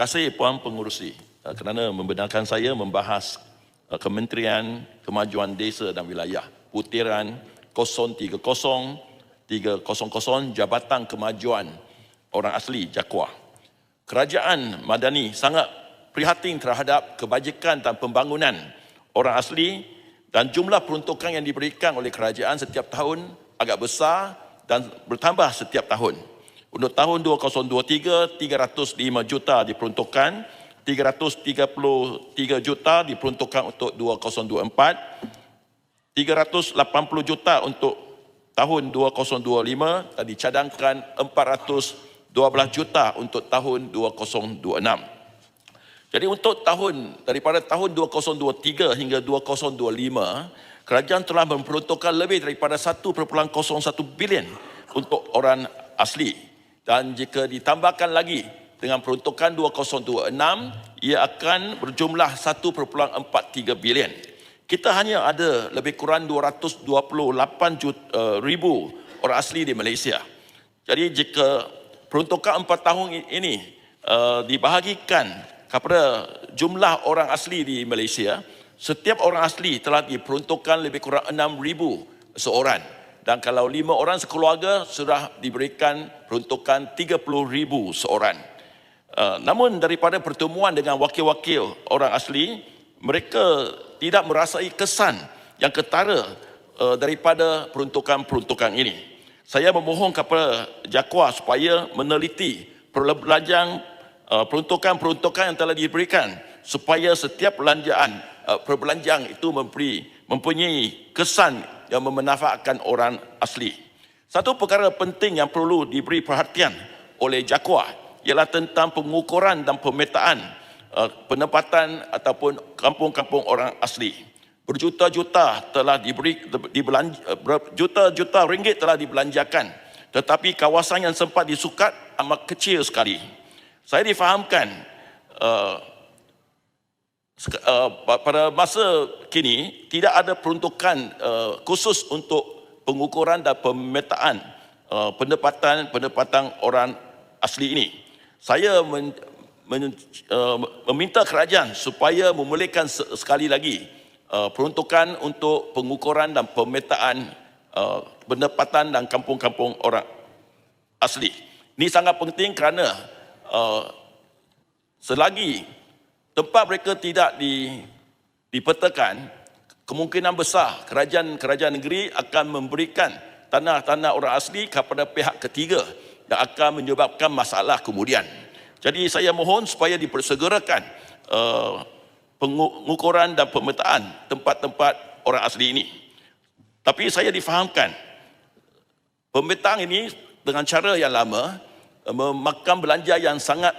Kasih Puan Pengurusi uh, kerana membenarkan saya membahas uh, Kementerian Kemajuan Desa dan Wilayah Putiran 030 300 Jabatan Kemajuan Orang Asli Jakwa. Kerajaan Madani sangat prihatin terhadap kebajikan dan pembangunan orang asli dan jumlah peruntukan yang diberikan oleh kerajaan setiap tahun agak besar dan bertambah setiap tahun. Untuk tahun 2023, 305 juta diperuntukkan, 333 juta diperuntukkan untuk 2024, 380 juta untuk tahun 2025 dan dicadangkan 412 juta untuk tahun 2026. Jadi untuk tahun daripada tahun 2023 hingga 2025, kerajaan telah memperuntukkan lebih daripada 1.01 bilion untuk orang asli. Dan jika ditambahkan lagi dengan peruntukan 2026, ia akan berjumlah 1.43 bilion. Kita hanya ada lebih kurang 228 juta, uh, ribu orang asli di Malaysia. Jadi jika peruntukan 4 tahun ini uh, dibahagikan kepada jumlah orang asli di Malaysia, setiap orang asli telah diperuntukkan lebih kurang 6,000 seorang. Dan kalau lima orang sekeluarga sudah diberikan peruntukan 30,000 seorang. Uh, namun daripada pertemuan dengan wakil-wakil orang asli, mereka tidak merasai kesan yang ketara uh, daripada peruntukan-peruntukan ini. Saya memohon kepada Jakwa supaya meneliti perbelanjaan uh, peruntukan-peruntukan yang telah diberikan supaya setiap belanjaan uh, perbelanjaan itu memberi mempunyai kesan yang memanfaatkan orang asli. Satu perkara penting yang perlu diberi perhatian oleh Jakwa ialah tentang pengukuran dan pemetaan uh, penempatan ataupun kampung-kampung orang asli. Berjuta-juta telah diberi dibelanja, juta-juta ringgit telah dibelanjakan tetapi kawasan yang sempat disukat amat kecil sekali. Saya difahamkan uh, uh, pada masa kini tidak ada peruntukan uh, khusus untuk pengukuran dan pemetaan uh, pendapatan pendapatan orang asli ini. Saya men, men, uh, meminta kerajaan supaya memulihkan sekali lagi uh, peruntukan untuk pengukuran dan pemetaan uh, pendapatan dan kampung-kampung orang asli. Ini sangat penting kerana uh, selagi tempat mereka tidak di, dipetakan, kemungkinan besar kerajaan-kerajaan negeri akan memberikan tanah-tanah orang asli kepada pihak ketiga dan akan menyebabkan masalah kemudian. Jadi saya mohon supaya dipersegerakan uh, pengukuran dan pemetaan tempat-tempat orang asli ini. Tapi saya difahamkan pemetaan ini dengan cara yang lama Eh, memakan belanja yang sangat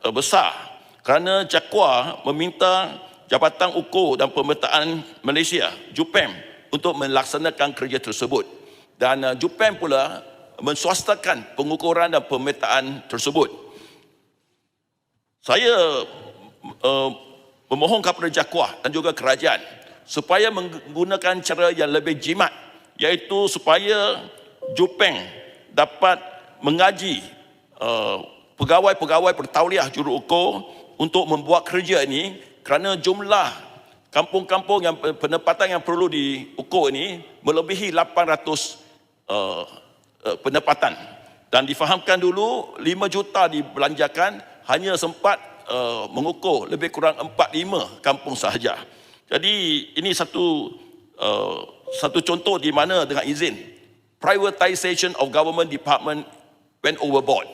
eh, besar kerana Jakwa meminta Jabatan Ukur dan Pemetaan Malaysia JUPEM untuk melaksanakan kerja tersebut. Dan eh, JUPEM pula menswastakan pengukuran dan pemetaan tersebut. Saya uh, memohon kepada Jakwa dan juga kerajaan supaya menggunakan cara yang lebih jimat iaitu supaya JUPEM dapat mengaji Uh, pegawai-pegawai pertauliah juru ukur untuk membuat kerja ini kerana jumlah kampung-kampung yang pendapatan yang perlu diukur ini melebihi 800 uh, uh, pendapatan dan difahamkan dulu 5 juta dibelanjakan hanya sempat uh, mengukur lebih kurang 4-5 kampung sahaja. Jadi ini satu uh, satu contoh di mana dengan izin privatisation of government department went overboard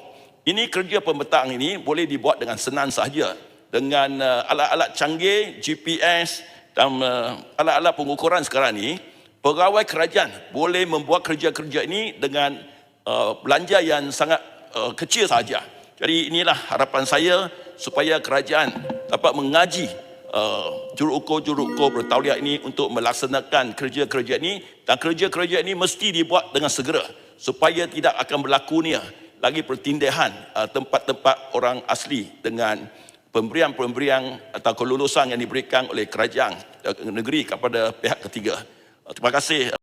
ini kerja pemetaan ini boleh dibuat dengan senang sahaja. Dengan uh, alat-alat canggih, GPS dan uh, alat-alat pengukuran sekarang ini, pegawai kerajaan boleh membuat kerja-kerja ini dengan uh, belanja yang sangat uh, kecil sahaja. Jadi inilah harapan saya supaya kerajaan dapat mengaji uh, juru ukur-juru ukur bertauliah ini untuk melaksanakan kerja-kerja ini. Dan kerja-kerja ini mesti dibuat dengan segera supaya tidak akan berlakunya lagi pertindahan uh, tempat-tempat orang asli dengan pemberian-pemberian atau kelulusan yang diberikan oleh kerajaan uh, negeri kepada pihak ketiga. Uh, terima kasih.